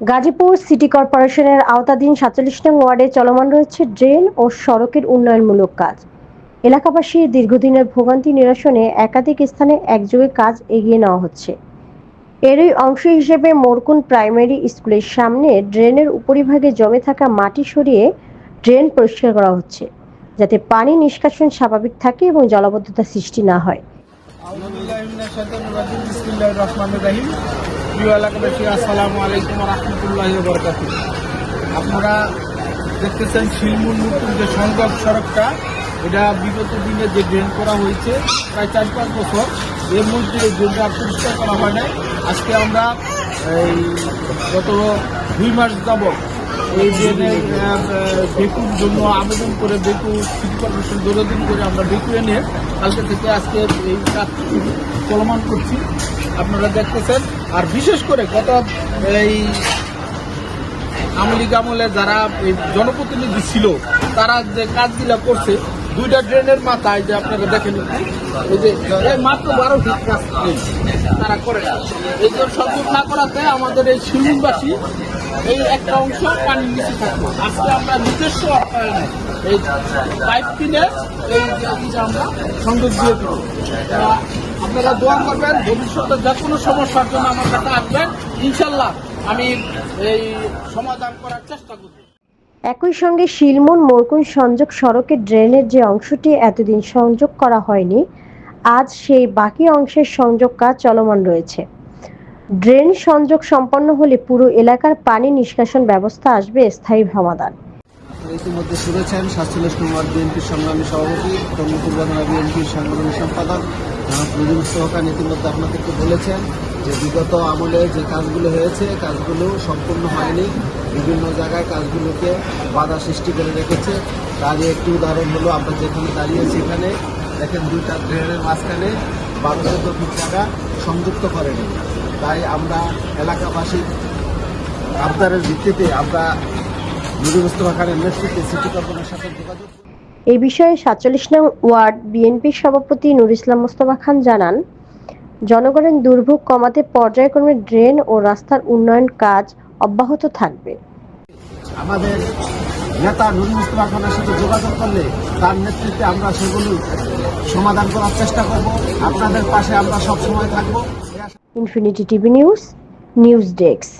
Gazipur city কর্পোরেশনের আওতাধীন সাতচল্লিশ নং ওয়ার্ডে চলমান রয়েছে ড্রেন ও সড়কের উন্নয়নমূলক কাজ। এলাকাবাসীর দীর্ঘদিনের ভোগান্তি নিরসনে একাধিক স্থানে একযোগে কাজ এগিয়ে নেওয়া হচ্ছে। এরই অংশ হিসেবে মোরকুন প্রাইমারি স্কুলের সামনে ড্রেনের উপরিভাগে জমে থাকা মাটি সরিয়ে ড্রেন পরিষ্কার করা হচ্ছে, যাতে পানি নিষ্কাশন স্বাভাবিক থাকে এবং জলাবদ্ধতা সৃষ্টি না হয়। প্রিয় এলাকাবাসী, আসসালামু আলাইকুম রহমতুল্লাহ বরকাত আপনারা দেখতেছেন শিলমুল নতুন যে সংযোগ সড়কটা, এটা বিগত দিনে যে ড্রেন করা হয়েছে, প্রায় চার পাঁচ বছর, এর মধ্যে ড্রেনটা পরিষ্কার করা হয় নাই। আজকে আমরা এই গত দুই মাস যাবত এই ড্রেনের বেকুর জন্য আবেদন করে বেকু সিটি কর্পোরেশন দৌড়দিন করে আমরা বেকু এনে কালকে থেকে আজকে এই কাজ চলমান করছি। আপনারা দেখতেছেন, আর বিশেষ করে গত এই আমলি আমলে যারা এই জনপ্রতিনিধি ছিল, তারা যে কাজগুলো করছে, দুইটা ড্রেনের মাথায় যে আপনারা দেখেন এই যে মাত্র বারো ফিট কাজ তারা করে না। এই সবকিছু না করাতে আমাদের এই শিলুনবাসী এই একটা অংশ নিচে থাকবে আজকে আমরা নিজস্ব এই পাইপ কিনে এই আমরা সংযোগ দিয়ে আপনারা দোয়া করবেন, ভবিষ্যতে যে কোনো সমস্যার জন্য আমার কাছে আসবেন। ইনশাল্লাহ আমি এই সমাধান করার চেষ্টা করব। একই সঙ্গে শিলমন মোরকুন সংযোগ সড়কের ড্রেনের যে অংশটি এতদিন সংযোগ করা হয়নি, আজ সেই বাকি অংশের সংযোগ কাজ চলমান রয়েছে। ড্রেন সংযোগ সম্পন্ন হলে পুরো এলাকার পানি নিষ্কাশন ব্যবস্থা আসবে স্থায়ী সমাধান। ইতিমধ্যে শুনেছেন সাতচল্লিশ নম্বর বিএনপির সংগ্রামী সভাপতি তন্মুকুরবানা বিএনপির সংগ্রামী সম্পাদক নজরুল সোহাকান ইতিমধ্যে আপনাদেরকে বলেছেন যে বিগত আমলে যে কাজগুলো হয়েছে, কাজগুলো সম্পূর্ণ হয়নি। বিভিন্ন জায়গায় কাজগুলোকে বাধা সৃষ্টি করে রেখেছে। তারই একটি উদাহরণ হলো, আমরা যেখানে দাঁড়িয়েছি এখানে দেখেন দুইটা ড্রেনের মাঝখানে বারো চোদ্দ ফিট জায়গা সংযুক্ত করেনি। তাই আমরা এলাকাবাসীর আবদারের ভিত্তিতে আমরা ইসলাম খানের নেতৃত্বে সিটি কর্পোরেশনের সাথে যোগাযোগ। এই বিষয়ে সাতচল্লিশ নং ওয়ার্ড বিএনপির সভাপতি নুর ইসলাম মোস্তফা খান জানান জনগণের দুর্ভোগ কমাতে পর্যায়ক্রমে ড্রেন ও রাস্তার উন্নয়ন কাজ অব্যাহত থাকবে। আমাদের নেতা নুরুল ইসলাম খানের সাথে যোগাযোগ করলে তার নেতৃত্বে আমরা সেগুলো সমাধান করার চেষ্টা করব। আপনাদের পাশে আমরা সব সময় থাকব। Infinity TV news news desk